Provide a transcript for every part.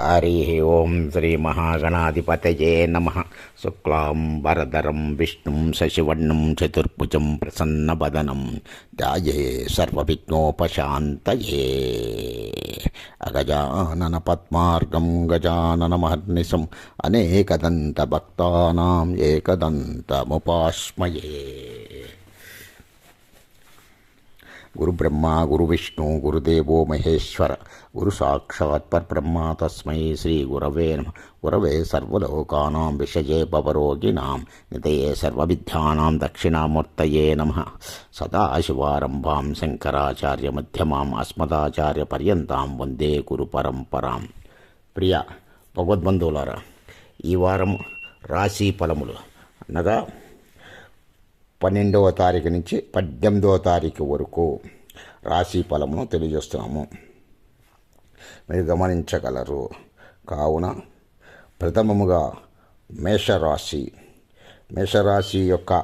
హరి ఓం శ్రీ మహాగణాధిపతయే నమ. శుక్లాం వరదరం విష్ణుం శశివర్ణం చతుర్భుజం ప్రసన్నవదనం. ధ్యాయే సర్వవిఘ్నోపశాంతయే. అగజానన పద్మార్గం గజాననమహర్నిశం అనేకదంత భక్తానాం ఏకదంతముపాస్మయే గురు బ్రహ్మ గురు విష్ణు గురుదేవో మహేశ్వర గురు సాక్షాత్ పరబ్రహ్మ తస్మై శ్రీ గురవే నమ గురవే సర్వలోకానాం విషయే భవరోగిణాం నితయే సర్వవిద్యానాం దక్షిణామూర్తయే నమ సదాశివారంభాం శంకరాచార్య మధ్యమాం అస్మదాచార్య పర్యంతాం వందే గురు పరంపరాం ప్రియ భగవద్బంధువులారా ఈ వారం రాశి ఫలములు అనగా పన్నెండవ తారీఖు నుంచి పద్దెనిమిదవ తారీఖు వరకు రాశి ఫలమును తెలియజేస్తున్నాము. మీరు గమనించగలరు. కావున ప్రథమముగా మేషరాశి. మేషరాశి యొక్క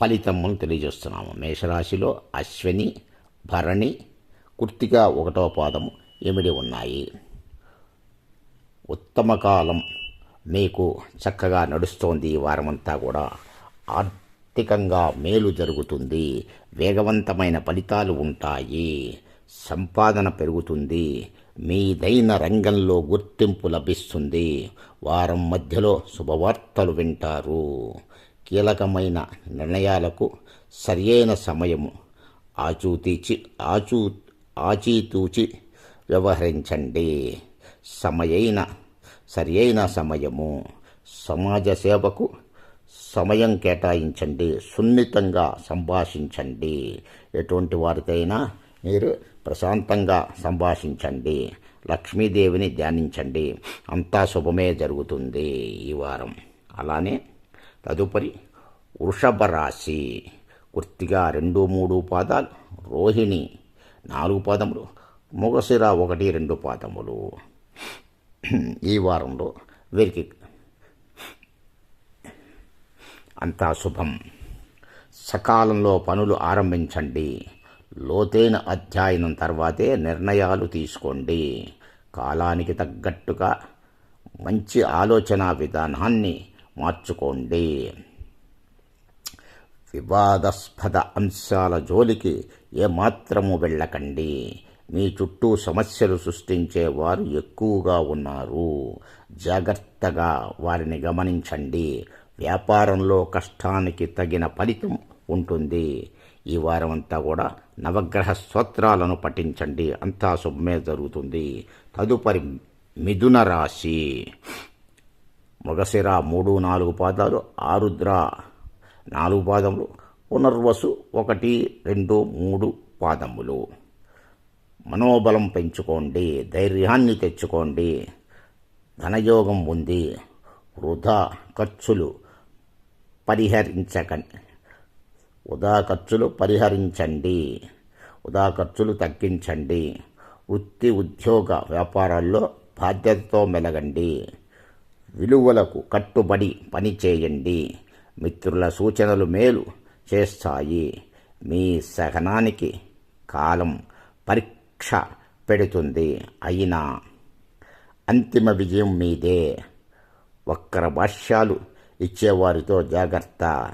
ఫలితమును తెలియజేస్తున్నాము. మేషరాశిలో అశ్విని భరణి కుర్తిగా ఒకటవ పాదము ఎమిడి ఉన్నాయి. ఉత్తమ కాలం మీకు చక్కగా నడుస్తోంది ఈ వారమంతా కూడా. ఆర్థికంగా మేలు జరుగుతుంది. వేగవంతమైన ఫలితాలు ఉంటాయి. సంపాదన పెరుగుతుంది. మీదైన రంగంలో గుర్తింపు లభిస్తుంది. వారం మధ్యలో శుభవార్తలు వింటారు. కీలకమైన నిర్ణయాలకు సరియైన సమయము. ఆచూతీచి ఆచూ ఆచితూచి వ్యవహరించండి. సమయైన సరియైన సమయము. సమాజ సేవకు సమయం కేటాయించండి సున్నితంగా సంభాషించండి. ఎటువంటి వారికైనా మీరు ప్రశాంతంగా సంభాషించండి లక్ష్మీదేవిని ధ్యానించండి. అంతా శుభమే జరుగుతుంది ఈ వారం. అలానే తదుపరి వృషభ రాశి. కుర్తిగా రెండు మూడు పాదాలు రోహిణి నాలుగు పాదములు మొగసిర ఒకటి రెండు పాదములు. ఈ వారంలో వీరికి అంతా శుభం. సకాలంలో పనులు ఆరంభించండి. లోతైన అధ్యయనం తర్వాతే నిర్ణయాలు తీసుకోండి. కాలానికి తగ్గట్టుగా మంచి ఆలోచన విధానాన్ని మార్చుకోండి. వివాదాస్పద అంశాల జోలికి ఏమాత్రము వెళ్ళకండి. మీ చుట్టూ సమస్యలు సృష్టించే వారు ఎక్కువగా ఉన్నారు. జాగ్రత్తగా వారిని గమనించండి. వ్యాపారంలో కష్టానికి తగిన ఫలితం ఉంటుంది. ఈ వారం అంతా కూడా నవగ్రహ స్తోత్రాలను పఠించండి. అంతా శుభమే జరుగుతుంది. తదుపరి మిథున రాశి. మృగశిర మూడు నాలుగు పాదాలు ఆరుద్ర నాలుగు పాదములు పునర్వసు ఒకటి రెండు మూడు పాదములు. మనోబలం పెంచుకోండి. ధైర్యాన్ని తెచ్చుకోండి. ధనయోగం ఉంది. వృధా ఖర్చులు పరిహరించకండి. ఉదా ఖర్చులు పరిహరించండి. ఉదా ఖర్చులు తగ్గించండి. వృత్తి ఉద్యోగ వ్యాపారాల్లో బాధ్యతతో మెలగండి. విలువలకు కట్టుబడి పనిచేయండి మిత్రుల సూచనలు మేలు చేస్తాయి. మీ సహనానికి కాలం పరీక్ష పెడుతుంది. అయినా అంతిమ విజయం మీదే. వక్ర భాష్యాలు ఇచ్చేవారితో జాగ్రత్త.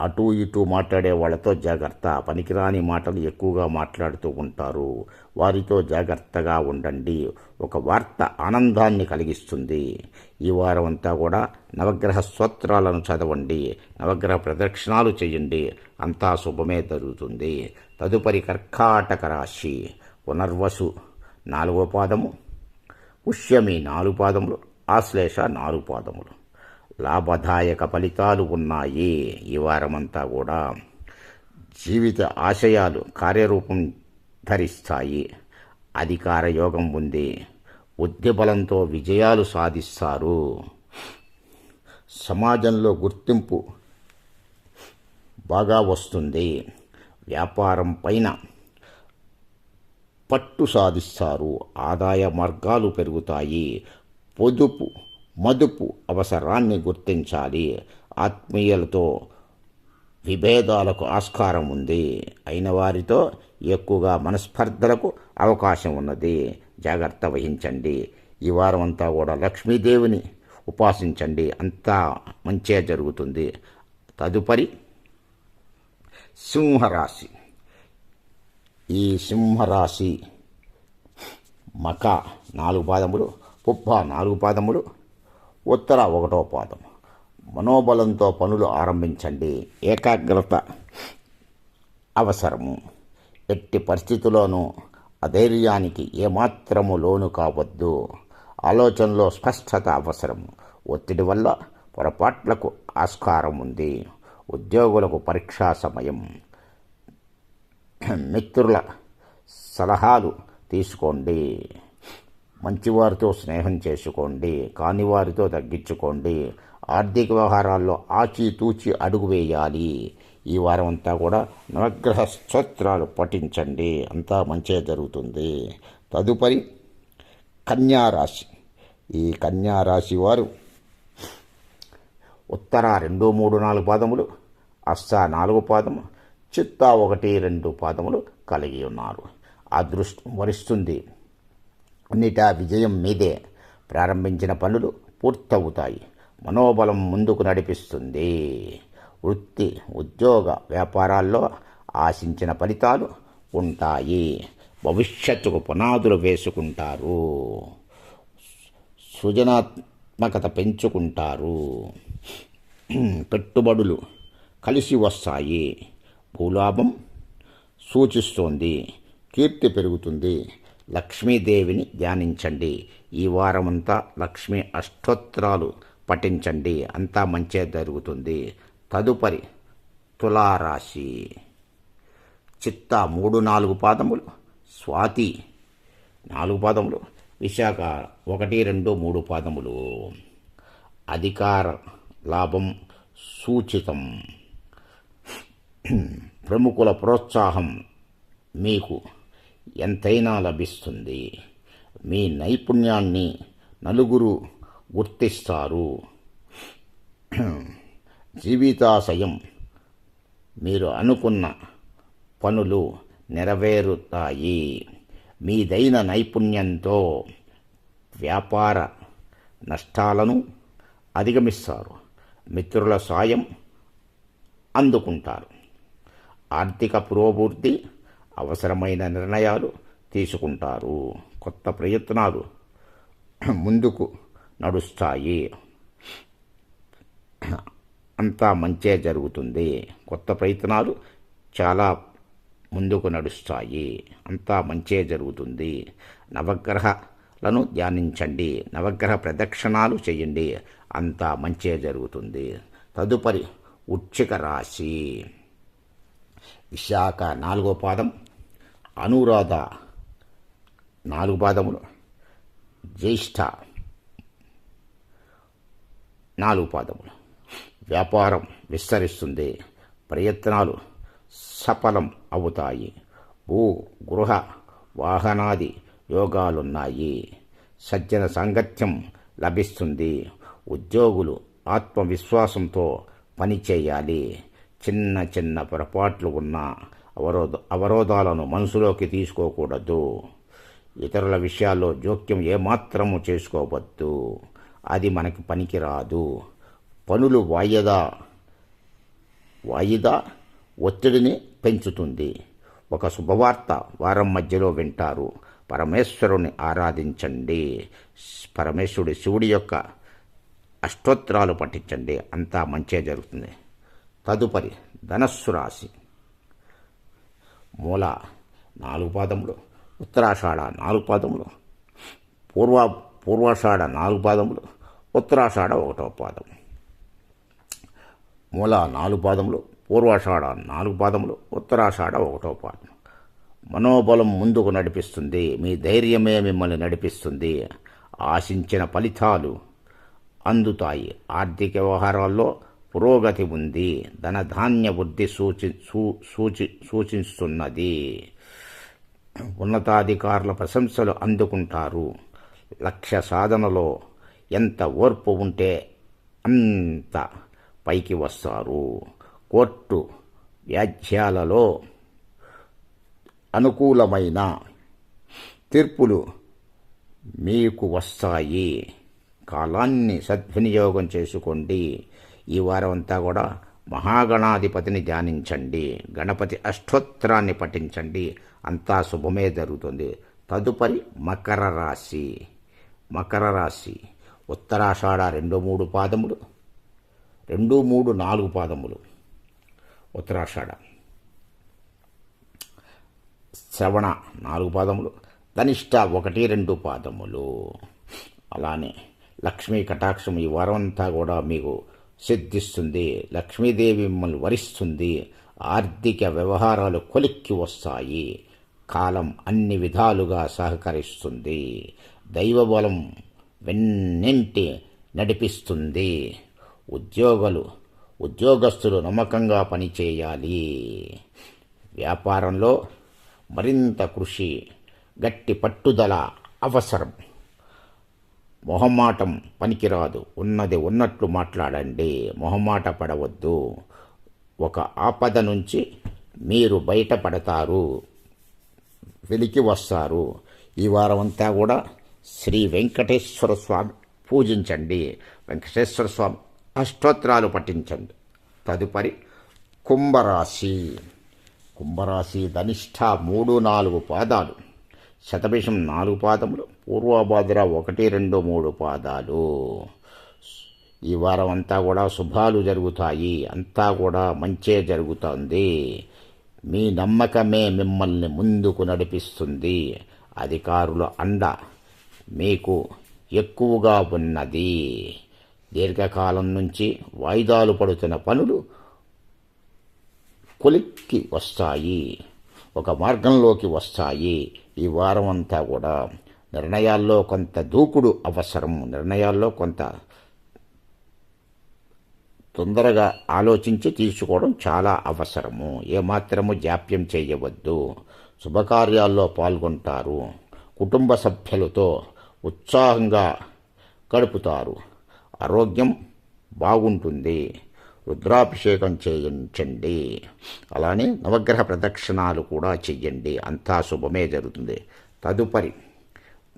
అటు ఇటు మాట్లాడే వాళ్ళతో జాగ్రత్త. పనికిరాని మాటలు ఎక్కువగా మాట్లాడుతూ ఉంటారు. వారితో జాగ్రత్తగా ఉండండి. ఒక వార్త ఆనందాన్ని కలిగిస్తుంది. ఈ వారం అంతా కూడా నవగ్రహ స్తోత్రాలను చదవండి. నవగ్రహ ప్రదక్షిణాలు చేయండి. అంతా శుభమే జరుగుతుంది. తదుపరి కర్కాటక రాశి. పునర్వసు నాలుగో పాదము. పుష్యమి నాలుగు పాదములు. ఆశ్లేష నాలుగు పాదములు. లాభదాయక ఫలితాలు ఉన్నాయి. ఈ వారమంతా కూడా జీవిత ఆశయాలు కార్యరూపం ధరిస్తాయి. అధికార యోగం ఉంది. ఉద్యబలంతో విజయాలు సాధిస్తారు. సమాజంలో గుర్తింపు బాగా వస్తుంది. వ్యాపారం పైన పట్టు సాధిస్తారు. ఆదాయ మార్గాలు పెరుగుతాయి. పొదుపు మదుపు అవసరాన్ని గుర్తించాలి. ఆత్మీయులతో విభేదాలకు ఆస్కారం ఉంది. అయిన వారితో ఎక్కువగా మనస్పర్ధలకు అవకాశం ఉన్నది. జాగ్రత్త వహించండి. ఈ వారం అంతా కూడా లక్ష్మీదేవిని ఉపాసించండి. అంతా మంచిగా జరుగుతుంది. తదుపరి సింహరాశి. ఈ సింహరాశి మక నాలుగు పాదములు పుప్ప నాలుగు పాదములు ఉత్తర ఒకటో పాదం. మనోబలంతో పనులు ఆరంభించండి. ఏకాగ్రత అవసరము. ఎట్టి పరిస్థితుల్లోనూ అధైర్యానికి ఏమాత్రము లోను కావద్దు. ఆలోచనలో స్పష్టత అవసరం ఒత్తిడి వల్ల పొరపాట్లకు ఆస్కారం ఉంది. ఉద్యోగులకు పరీక్షా సమయం. మిత్రుల సలహాలు తీసుకోండి. మంచివారితో స్నేహం చేసుకోండి కాని వారితో తగ్గించుకోండి ఆర్థిక వ్యవహారాల్లో ఆచితూచి అడుగు వేయాలి. ఈ వారం అంతా కూడా నవగ్రహ స్తోత్రాలు పఠించండి. అంతా మంచిగా జరుగుతుంది. తదుపరి కన్యారాశి. ఈ కన్యారాశి వారు ఉత్తర రెండు మూడు నాలుగు పాదములు అస్స నాలుగు పాదము చిత్తా ఒకటి రెండు పాదములు కలిగి ఉన్నారు. అదృష్టం వరిస్తుంది. అన్నిటా విజయం మీదే. ప్రారంభించిన పనులు పూర్తవుతాయి. మనోబలం ముందుకు నడిపిస్తుంది. వృత్తి ఉద్యోగ వ్యాపారాల్లో ఆశించిన ఫలితాలు ఉంటాయి. భవిష్యత్తుకు పునాదులు వేసుకుంటారు. సృజనాత్మకత పెంచుకుంటారు. పెట్టుబడులు కలిసి వస్తాయి. భూలాభం సూచిస్తోంది. కీర్తి పెరుగుతుంది. లక్ష్మీదేవిని ధ్యానించండి. ఈ వారమంతా లక్ష్మీ అష్టోత్తరాలు పఠించండి. అంతా మంచే జరుగుతుంది. తదుపరి తులారాశి. చిత్త మూడు నాలుగు పాదములు. స్వాతి నాలుగు పాదములు. విశాఖ ఒకటి రెండు మూడు పాదములు. అధికార లాభం సూచితం. ప్రముఖుల ప్రోత్సాహం మీకు. ఎంతైనా లభిస్తుంది. మీ నైపుణ్యాన్ని నలుగురు గుర్తిస్తారు. జీవితాశయం మీరు అనుకున్న పనులు నెరవేరుతాయి. మీదైన నైపుణ్యంతో వ్యాపార నష్టాలను అధిగమిస్తారు. మిత్రుల సాయం అందుకుంటారు. ఆర్థిక పురోభివృద్ధి అవసరమైన నిర్ణయాలు తీసుకుంటారు. కొత్త ప్రయత్నాలు ముందుకు నడుస్తాయి. అంతా మంచే జరుగుతుంది. కొత్త ప్రయత్నాలు చాలా ముందుకు నడుస్తాయి. అంతా మంచే జరుగుతుంది. నవగ్రహాలను ధ్యానించండి. నవగ్రహ ప్రదక్షిణాలు చేయండి. అంతా మంచే జరుగుతుంది. తదుపరి ఉచ్చిక రాశి. విశాఖ నాలుగో పాదం అనురాధ. నాలుగు పాదములు. జ్యేష్ఠ. నాలుగు పాదములు. వ్యాపారం విస్తరిస్తుంది. ప్రయత్నాలు సఫలం అవుతాయి. భూ గృహ వాహనాది యోగాలున్నాయి. సజ్జన సాంగత్యం లభిస్తుంది. ఉద్యోగులు ఆత్మవిశ్వాసంతో పనిచేయాలి. చిన్న చిన్న పొరపాట్లు ఉన్న అవరోధ అవరోధాలను మనసులోకి తీసుకోకూడదు. ఇతరుల విషయాల్లో జోక్యం ఏమాత్రము చేసుకోవద్దు. అది మనకి పనికిరాదు. పనులు వాయిదా వాయిదా ఒత్తిడిని పెంచుతుంది. ఒక శుభవార్త వారం మధ్యలో వింటారు. పరమేశ్వరుని ఆరాధించండి. పరమేశ్వరుడి శివుడి యొక్క అష్టోత్తరాలు పఠించండి. అంతా మంచిగా జరుగుతుంది. తదుపరి ధనస్సు రాశి. మూల నాలుగు పాదములు ఉత్తరాషాఢ నాలుగు పాదములు పూర్వ పూర్వాషాఢ నాలుగు పాదములు ఉత్తరాషాఢ ఒకటో పాదం మూల నాలుగు పాదములు పూర్వాషాఢ నాలుగు పాదములు ఉత్తరాషాఢ ఒకటో పాదం మనోబలం ముందుకు నడిపిస్తుంది మీ ధైర్యమే మిమ్మల్ని నడిపిస్తుంది. ఆశించిన ఫలితాలు అందుతాయి. ఆర్థిక వ్యవహారాల్లో పురోగతి ఉంది. ధనధాన్య వృద్ధి సూచి సూ- సూచి సూచిస్తున్నది. ఉన్నతాధికారుల ప్రశంసలు అందుకుంటారు. లక్ష్య సాధనలో ఎంత ఓర్పు ఉంటే అంత పైకి వస్తారు. కోర్టు వ్యాజ్యాలలో అనుకూలమైన తీర్పులు మీకు వస్తాయి. కాలాన్ని సద్వినియోగం చేసుకోండి. ఈ వారం అంతా కూడా మహాగణాధిపతిని ధ్యానించండి. గణపతి అష్టోత్తరాన్ని పఠించండి. అంతా శుభమే జరుగుతుంది. తదుపరి మకర రాశి. మకర రాశి. ఉత్తరాషాఢ రెండు మూడు పాదములు రెండు మూడు నాలుగు పాదములు. ఉత్తరాషాఢ. శ్రవణ నాలుగు పాదములు ధనిష్ట ఒకటి రెండు పాదములు. అలానే లక్ష్మీ కటాక్షం ఈ వారం అంతా కూడా మీకు సిద్ధిస్తుంది లక్ష్మీదేవి మిమ్మల్ని వరిస్తుంది ఆర్థిక వ్యవహారాలు కొలిక్కి వస్తాయి కాలం అన్ని విధాలుగా సహకరిస్తుంది దైవబలం వెన్నింటి నడిపిస్తుంది. ఉద్యోగులు ఉద్యోగస్తులు నమ్మకంగా పనిచేయాలి. వ్యాపారంలో మరింత కృషి గట్టి పట్టుదల అవసరం. మొహమాటం పనికిరాదు. ఉన్నది ఉన్నట్లు మాట్లాడండి. మొహమాట పడవద్దు. ఒక ఆపద నుంచి మీరు బయటపడతారు. వెలికి వస్తారు. ఈ వారం అంతా కూడా శ్రీ వెంకటేశ్వర స్వామి పూజించండి. వెంకటేశ్వర స్వామి అష్టోత్తరాలు పఠించండి. తదుపరి కుంభరాశి. కుంభరాశి ధనిష్ట మూడు నాలుగు పాదాలు. శతభిషం నాలుగు పాదములు పూర్వభాద్ర ఒకటి రెండు మూడు పాదాలు. ఈ వారం అంతా కూడా శుభాలు జరుగుతాయి. అంతా కూడా మంచే జరుగుతుంది. మీ నమ్మకమే మిమ్మల్ని ముందుకు నడిపిస్తుంది. అధికారుల అండ మీకు ఎక్కువగా ఉన్నది. దీర్ఘకాలం నుంచి వాయిదాలు పడుతున్న పనులు కొలిక్కి వస్తాయి. ఒక మార్గంలోకి వస్తాయి. ఈ వారం అంతా కూడా నిర్ణయాల్లో కొంత దూకుడు అవసరం నిర్ణయాల్లో కొంత తొందరగా ఆలోచించి తీసుకోవడం చాలా అవసరము. ఏమాత్రము జాప్యం చేయవద్దు. శుభకార్యాల్లో పాల్గొంటారు. కుటుంబ సభ్యులతో ఉత్సాహంగా గడుపుతారు. ఆరోగ్యం బాగుంటుంది. రుద్రాభిషేకం చేయించండి. అలానే నవగ్రహ ప్రదక్షిణాలు కూడా చెయ్యండి. అంతా శుభమే జరుగుతుంది. తదుపరి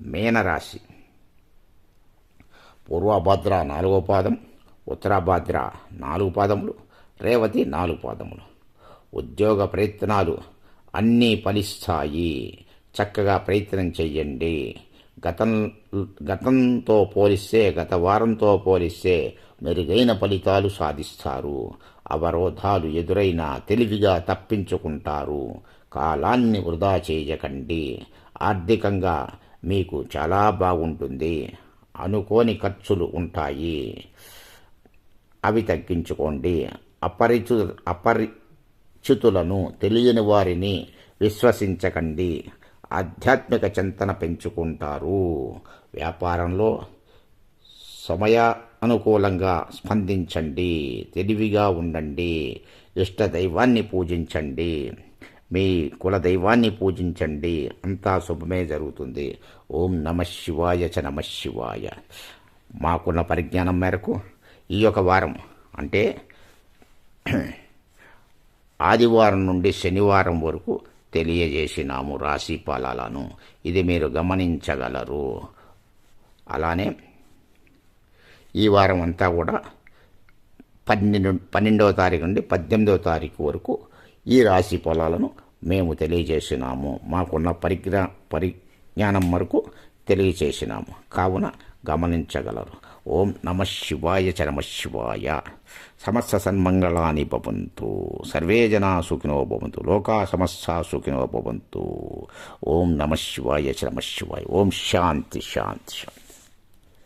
మీనరాశి. పూర్వభద్ర నాలుగో పాదం ఉత్తరాభద్ర నాలుగు పాదములు రేవతి నాలుగు పాదములు. ఉద్యోగ ప్రయత్నాలు అన్నీ ఫలిస్తాయి. చక్కగా ప్రయత్నం చెయ్యండి. గతం గతంతో పోలిస్తే గత వారంతో పోలిస్తే మెరుగైన ఫలితాలు సాధిస్తారు. అవరోధాలు ఎదురైనా తెలివిగా తప్పించుకుంటారు. కాలాన్ని వృధా చేయకండి. ఆర్థికంగా మీకు చాలా బాగుంటుంది. అనుకోని ఖర్చులు ఉంటాయి. అవి తగ్గించుకోండి. అపరిచు అపరిచితులను తెలియని వారిని విశ్వసించకండి. ఆధ్యాత్మిక చింతన పెంచుకుంటారు. వ్యాపారంలో సమయ అనుకూలంగా స్పందించండి. తెలివిగా ఉండండి. ఇష్ట దైవాన్ని పూజించండి. మీ కుల దైవాన్ని పూజించండి. అంతా శుభమే జరుగుతుంది. ఓం నమ శివాయ చ నమ శివాయ. మాకున్న పరిజ్ఞానం మేరకు ఈ యొక్క వారం అంటే ఆదివారం నుండి శనివారం వరకు తెలియజేసినాము రాశి ఫలాలను. ఇది మీరు గమనించగలరు. అలానే ఈ వారం అంతా కూడా పన్నెండు పన్నెండవ తారీఖు నుండి పద్దెనిమిదవ తారీఖు వరకు ఈ రాశి ఫలాలను మేము తెలియజేసినాము. మాకున్న పరిజ్ఞా పరిజ్ఞానం వరకు తెలియజేసినాము. కావున గమనించగలరు. ఓం నమ శివాయ చ నమ శివాయ. సమస్త సన్మంగళాని భవంతు. సర్వే జనా సుఖినో భవంతు. లోకా సమస్త సుఖినో భవంతు. ఓం నమ శివాయ చ నమ శివాయ. ఓం శాంతి శాంతి శాంతి.